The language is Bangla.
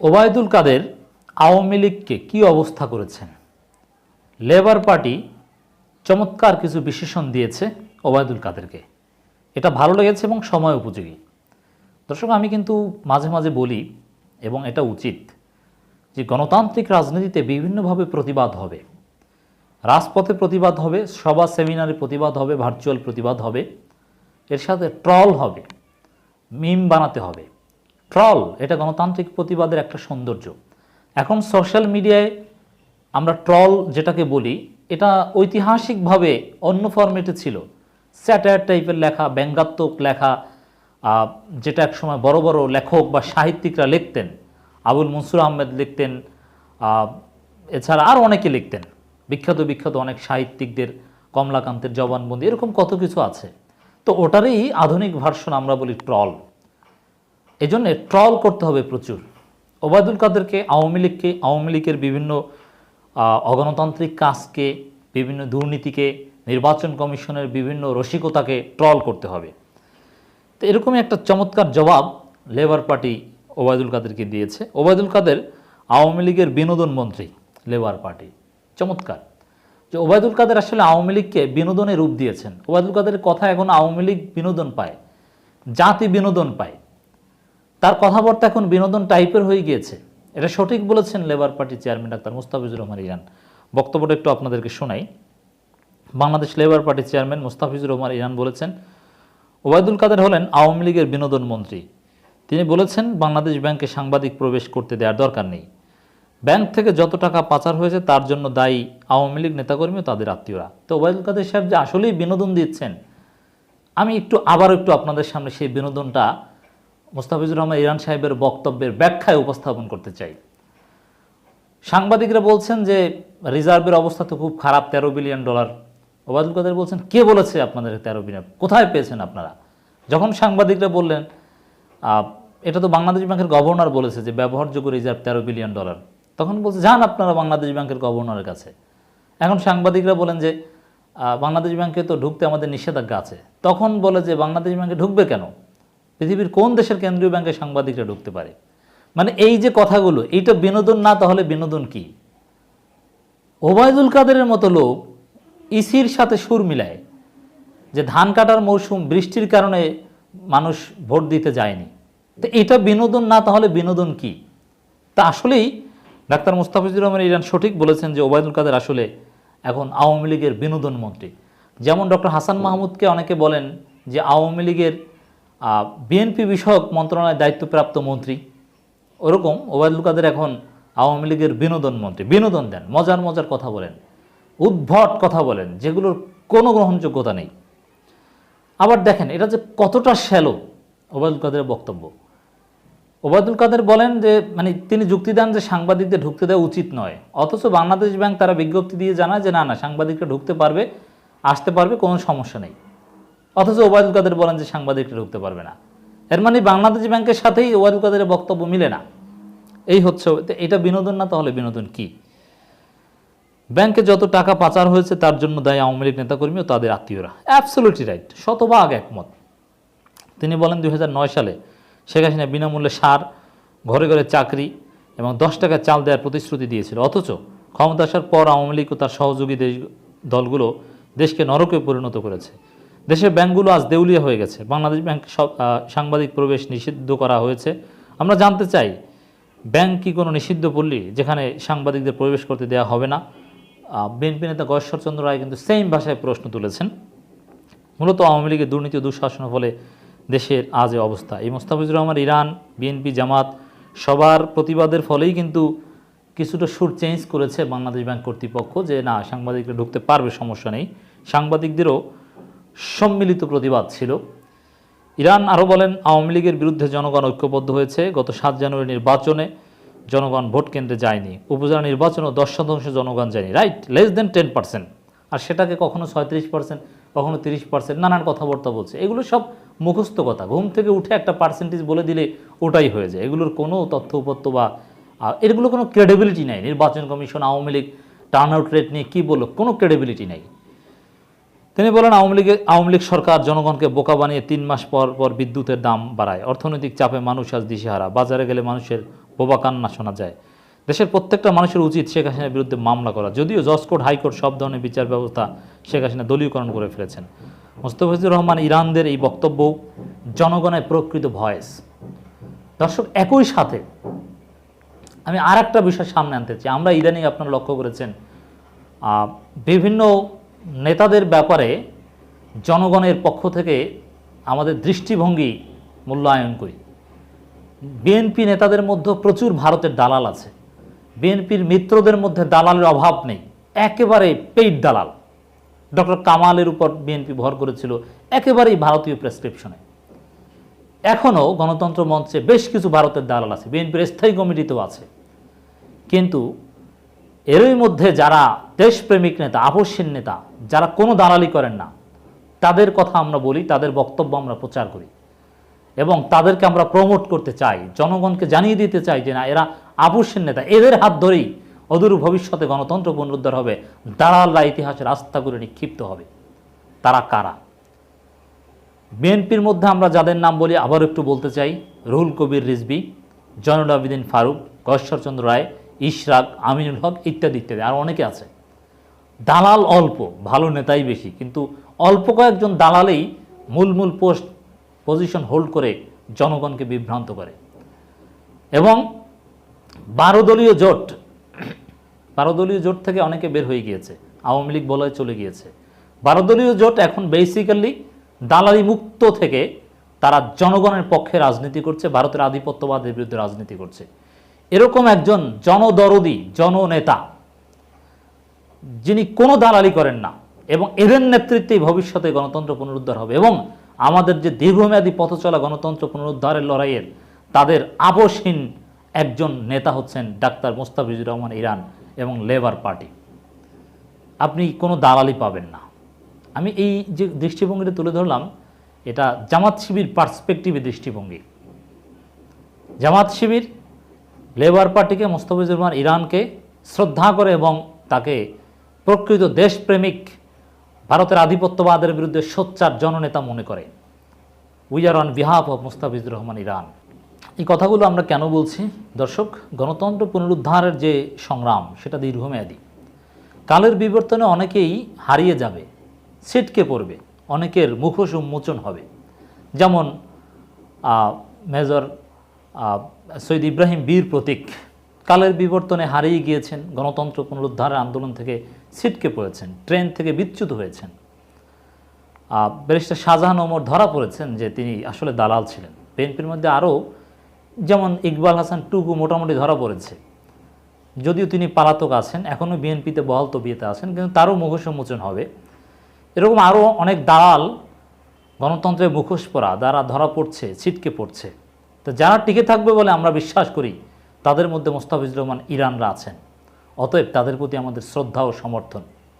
ওবায়দুল কাদের আওয়ামী লীগকে কী অবস্থা করেছেন? লেবার পার্টি চমৎকার কিছু বিশেষণ দিয়েছে ওবায়দুল কাদেরকে। এটা ভালো লেগেছে এবং সময় উপযোগী। দর্শক, আমি কিন্তু মাঝে মাঝে বলি, এবং এটা উচিত, যে গণতান্ত্রিক রাজনীতিতে বিভিন্নভাবে প্রতিবাদ হবে। রাজপথে প্রতিবাদ হবে, সভা, সেমিনারে প্রতিবাদ হবে ভার্চুয়াল প্রতিবাদ হবে। এর সাথে ট্রল হবে, মিম বানাতে হবে। ট্রল, এটা গণতান্ত্রিক প্রতিবাদের একটা সৌন্দর্য। এখন সোশ্যাল মিডিয়ায় আমরা ট্রল যেটাকে বলি, এটা ঐতিহাসিকভাবে অন্য ফরম্যাটে ছিল। স্যাটায়ার টাইপের লেখা, ব্যঙ্গাত্মক লেখা যেটা একসময় বড় বড় লেখক বা সাহিত্যিকরা লিখতেন। আবুল মনসুর আহমেদ লিখতেন এছাড়া আর অনেকে লিখতেন। বিখ্যাত বিখ্যাত অনেক সাহিত্যিকদের, কমলাকান্তের জবানবন্দি, এরকম কত কিছু আছে। তো ওটারই আধুনিক ভার্সন আমরা বলি ট্রল। এই জন্য ট্রল করতে হবে প্রচুর। ওবায়দুল কাদেরকে, আওয়ামী লীগকে, আওয়ামী লীগের বিভিন্ন অগণতান্ত্রিক কাজকে, বিভিন্ন দুর্নীতিকে, নির্বাচন কমিশনের বিভিন্ন রসিকতাকে ট্রল করতে হবে। তো এরকমই একটা চমৎকার জবাব লেবার পার্টি ওবায়দুল কাদেরকে দিয়েছে। ওবায়দুল কাদের আওয়ামী লীগের বিনোদন মন্ত্রী লেবার পার্টি। চমৎকার। যে ওবায়দুল কাদের আসলে আওয়ামী লীগকে বিনোদনের রূপ দিয়েছেন। ওবায়দুল কাদের কথা এখন আওয়ামী লীগ বিনোদন পায়, জাতি বিনোদন পায়। তার কথাবার্তা এখন বিনোদন টাইপের হয়ে গিয়েছে। এটা সঠিক বলেছেন লেবার পার্টির চেয়ারম্যান ডাক্তার মুস্তাফিজুর রহমান ইরান। বক্তব্যটা একটু আপনাদেরকে শোনাই। বাংলাদেশ লেবার পার্টির চেয়ারম্যান মুস্তাফিজুর রহমান ইরান বলেছেন, ওবায়দুল কাদের হলেন আওয়ামী লীগের বিনোদন মন্ত্রী। তিনি বলেছেন, বাংলাদেশ ব্যাংকে সাংবাদিক প্রবেশ করতে দেওয়ার দরকার নেই। ব্যাংক থেকে যত টাকা পাচার হয়েছে, তার জন্য দায়ী আওয়ামী লীগ নেতাকর্মী ও তাদের আত্মীয়রা। তো ওবায়দুল কাদের সাহেব যে আসলেই বিনোদন দিচ্ছেন, আমি একটু আবার একটু আপনাদের সামনে সেই বিনোদনটা মোস্তাফিজুর রহমান ইরান সাহেবের বক্তব্যের ব্যাখ্যায় উপস্থাপন করতে চাই। সাংবাদিকরা বলছেন যে, রিজার্ভের অবস্থা তো খুব খারাপ, তেরো বিলিয়ন ডলার। ওবায়দুল কাদের বলছেন, কে বলেছে আপনাদের তেরো বিলিয়ন? কোথায় পেয়েছেন আপনারা? যখন সাংবাদিকরা বললেন এটা তো বাংলাদেশ ব্যাংকের গভর্নর বলেছে যে, ব্যবহারযোগ্য রিজার্ভ তেরো বিলিয়ন ডলার। তখন বলছে, যান আপনারা বাংলাদেশ ব্যাংকের গভর্নরের কাছে। এখন সাংবাদিকরা বলেন যে বাংলাদেশ ব্যাংকে তো ঢুকতে আমাদের নিষেধাজ্ঞা আছে। তখন বলে যে, বাংলাদেশ ব্যাংকে ঢুকবে কেন? পৃথিবীর কোন দেশের কেন্দ্রীয় ব্যাংকে সাংবাদিকরা ঢুকতে পারে? মানে এই যে কথাগুলো, এইটা বিনোদন না, তাহলে বিনোদন কি? ওবায়দুল কাদেরের মতো লোক ইসির সাথে সুর মিলায় যে ধান কাটার মৌসুম, বৃষ্টির কারণে মানুষ ভোট দিতে যায়নি। তো এটা বিনোদন না, তাহলে বিনোদন কি? তা আসলেই ডাক্তার মুস্তাফিজুর রহমান ইরান সঠিক বলেছেন যে ওবায়দুল কাদের আসলে এখন আওয়ামী লীগের বিনোদন মন্ত্রী। যেমন ডক্টর হাসান মাহমুদকে অনেকে বলেন যে আওয়ামী লীগের বিএনপি বিষয়ক মন্ত্রণালয়ের দায়িত্বপ্রাপ্ত মন্ত্রী। ওরকম ওবায়দুল কাদের এখন আওয়ামী লীগের বিনোদন মন্ত্রী। বিনোদন দেন, মজার মজার কথা বলেন, উদ্ভট কথা বলেন, যেগুলোর কোনো গ্রহণযোগ্যতা নেই। আবার দেখেন, এটা যে কতটা শ্যালো ওবায়দুল কাদের বক্তব্য। ওবায়দুল কাদের বলেন যে মানে তিনি যুক্তি দেন যে সাংবাদিকদের ঢুকতে দেওয়া উচিত নয়। অথচ বাংলাদেশ ব্যাংক তারা বিজ্ঞপ্তি দিয়ে জানায় যে, না না, সাংবাদিকরা ঢুকতে পারবে, আসতে পারবে, কোনো সমস্যা নেই। অথচ ওবায়দুল কাদের বলেন যে সাংবাদিকরা ঢুকতে পারবে না। এর মানে বাংলাদেশ ব্যাংকের সাথেই ওবায়দুল কাদের বক্তব্য মিলে না। এই হচ্ছে এটা বিনোদন না তাহলে বিনোদন কি? ব্যাংকে যত টাকা পাচার হয়েছে তার জন্য দায়ী আওয়ামী লীগ নেতাকর্মী ও তাদের আত্মীয়রা। অ্যাবসোলুটলি রাইট শতভাগ একমত। তিনি বলেন দুই হাজার নয় সালে শেখ হাসিনা বিনামূল্যে সার, ঘরে ঘরে চাকরি এবং দশ টাকা চাল দেওয়ার প্রতিশ্রুতি দিয়েছিল। অথচ ক্ষমতা আসার পর আওয়ামী লীগ ও তার সহযোগী দেশ দলগুলো দেশকে নরকে পরিণত করেছে। দেশের ব্যাংকগুলো আজ দেউলিয়া হয়ে গেছে। বাংলাদেশ ব্যাংক সব সাংবাদিক প্রবেশ নিষিদ্ধ করা হয়েছে। আমরা জানতে চাই, ব্যাংক কি কোনো নিষিদ্ধ পল্লী যেখানে সাংবাদিকদের প্রবেশ করতে দেওয়া হবে না? বিএনপি নেতা গয়েশ্বরচন্দ্র রায় কিন্তু সেম ভাষায় প্রশ্ন তুলেছেন। মূলত আওয়ামী লীগের দুর্নীতি ও দুঃশাসনের ফলে দেশের আজ অবস্থা। এই মোস্তাফিজুর রহমান, ইরান, বিএনপি, জামাত, সবার প্রতিবাদের ফলেই কিন্তু কিছুটা সুর চেঞ্জ করেছে বাংলাদেশ ব্যাংক কর্তৃপক্ষ যে, না, সাংবাদিকরা ঢুকতে পারবে, সমস্যা নেই। সাংবাদিকদেরও সম্মিলিত প্রতিবাদ ছিল। ইরান আরও বলেন, আওয়ামী লীগের বিরুদ্ধে জনগণ ঐক্যবদ্ধ হয়েছে। গত সাত জানুয়ারি নির্বাচনে জনগণ ভোট কেন্দ্রে যায়নি। উপজেলা নির্বাচনেও দশ শতাংশ জনগণ যায়নি। Right, less than ten percent. আর সেটাকে কখনো ছয়ত্রিশ পার্সেন্ট, কখনো তিরিশ পার্সেন্ট, নানান কথাবার্তা বলছে। এগুলো সব মুখস্থ কথা। ঘুম থেকে উঠে একটা পার্সেন্টেজ বলে দিলে ওটাই হয়ে যায়। এগুলোর কোনো তথ্য উপত্য বা এগুলো কোনো ক্রেডিবিলিটি নাই। নির্বাচন commission, Awami League turn out rate নিয়ে কী বলল? কোনো ক্রেডিবিলিটি নাই। তিনি বলেন, আওয়ামী লীগের আওয়ামী লীগ সরকার জনগণকে বোকা বানিয়ে তিন মাস পর পর বিদ্যুতের দাম বাড়ায়। অর্থনৈতিক চাপে মানুষ আজ দিশেহারা। বাজারে গেলে মানুষের বোবা কান্না শোনা যায়। দেশের প্রত্যেকটা মানুষের উচিত শেখ হাসিনার বিরুদ্ধে মামলা করা। যদিও জজ কোর্ট, হাইকোর্ট সব ধরনের বিচার ব্যবস্থা শেখ হাসিনা দলীয়করণ করে ফেলেছেন। মোস্তফিজুর রহমান, ইরানদের এই বক্তব্য জনগণের প্রকৃত ভয়েস। দর্শক, একই সাথে আমি আর একটা বিষয় সামনে আনতে চাই। আমরা ইদানিং আপনারা লক্ষ্য করেছেন বিভিন্ন নেতাদের ব্যাপারে জনগণের পক্ষ থেকে আমাদের দৃষ্টিভঙ্গি মূল্যায়ন করি। বিএনপি নেতাদের মধ্যে প্রচুর ভারতের দালাল আছে। বিএনপির মিত্রদের মধ্যে দালালের অভাব নেই। একেবারে পেইড দালাল। ডক্টর কামালের উপর বিএনপি ভর করেছিল একেবারেই ভারতীয় প্রেসক্রিপশনে। এখনও গণতন্ত্র মঞ্চে বেশ কিছু ভারতের দালাল আছে। বিএনপির স্থায়ী কমিটিতেও আছে। কিন্তু এরই মধ্যে যারা দেশপ্রেমিক নেতা আপসীন নেতা, যারা কোনো দালালি করেন না, তাদের কথা আমরা বলি, তাদের বক্তব্য আমরা প্রচার করি। এবং তাদেরকে আমরা প্রমোট করতে চাই, জনগণকে জানিয়ে দিতে চাই যে না, এরা আপসীন নেতা। এদের হাত ধরেই অদূর ভবিষ্যতে গণতন্ত্র পুনরুদ্ধার হবে, দালালরা ইতিহাসের আস্থা করে নিক্ষিপ্ত হবে। তারা কারা? বিএনপির মধ্যে আমরা যাদের নাম বলি, আবার একটু বলতে চাই, রুহুল কবির রিজবি জয়নুল আবেদিন ফারুক গশ্বরচন্দ্র রায় ইশরাক, আমিনুল হক ইত্যাদি ইত্যাদি, আর অনেকে আছে। দালাল অল্প, ভালো নেতাই বেশি, কিন্তু অল্প কয়েকজন দালালেই মূল মূল পোস্ট, পজিশন হোল্ড করে জনগণকে বিভ্রান্ত করে। এবং বারো দলীয় জোট, বারো দলীয় জোট থেকে অনেকে বের হয়ে গিয়েছে, আওয়ামী লীগ বলয় চলে গিয়েছে। বারো দলীয় জোট এখন বেসিক্যালি দালালি মুক্ত থেকে তারা জনগণের পক্ষে রাজনীতি করছে, ভারতের আধিপত্যবাদের বিরুদ্ধে রাজনীতি করছে। এরকম একজন জনদরদি, জননেতা, যিনি কোনো দালালি করেন না এবং এদের নেতৃত্বেই ভবিষ্যতে গণতন্ত্র পুনরুদ্ধার হবে এবং আমাদের যে দীর্ঘমেয়াদী পথ চলা গণতন্ত্র পুনরুদ্ধারের লড়াইয়ের, তাদের আপসহীন একজন নেতা হচ্ছেন ডাক্তার মোস্তাফিজুর রহমান ইরান এবং লেবার পার্টি। আপনি কোনো দালালি পাবেন না। আমি এই যে দৃষ্টিভঙ্গিটা তুলে ধরলাম, এটা জামাত শিবির পার্সপেক্টিভে দৃষ্টিভঙ্গি। জামাত শিবির লেবার পার্টিকে মোস্তফিজুর রহমান ইরানকে শ্রদ্ধা করে এবং তাকে প্রকৃত দেশপ্রেমিক ভারতের আধিপত্যবাদের বিরুদ্ধে সোচ্চার জননেতা মনে করে। We are on behalf of Mustafizur Rahman Iran. এই কথাগুলো আমরা কেন বলছি? দর্শক, গণতন্ত্র পুনরুদ্ধারের যে সংগ্রাম, সেটা দীর্ঘমেয়াদী। কালের বিবর্তনে অনেকেই হারিয়ে যাবে, ছিটকে পড়বে, অনেকের মুখোশ উন্মোচন হবে। যেমন মেজর সৈয়দ ইব্রাহিম বীর প্রতীক কালের বিবর্তনে হারিয়ে গিয়েছেন, গণতন্ত্র পুনরুদ্ধারের আন্দোলন থেকে ছিটকে পড়েছেন, ট্রেন থেকে বিচ্যুত হয়েছেন। ব্যারিস্টার শাহজাহান ওমর ধরা পড়েছেন যে তিনি আসলে দালাল ছিলেন। বিএনপির মধ্যে আরও যেমন ইকবাল হাসান টুকু মোটামুটি ধরা পড়েছে, যদিও তিনি পালাতক আছেন, এখনও বিএনপিতে বহাল তবিয়েতে আছেন, কিন্তু তারও মুখোশ উন্মোচন হবে। এরকম আরও অনেক দালাল গণতন্ত্রের মুখোশ পরা যারা ধরা পড়ছে, ছিটকে পড়ছে। তো যারা টিকে থাকবে বলে আমরা বিশ্বাস করি, তাদের মধ্যে মোস্তাফিজুর রহমান ইরানরা আছেন। অতএব তাদের প্রতি আমাদের শ্রদ্ধা ও সমর্থন।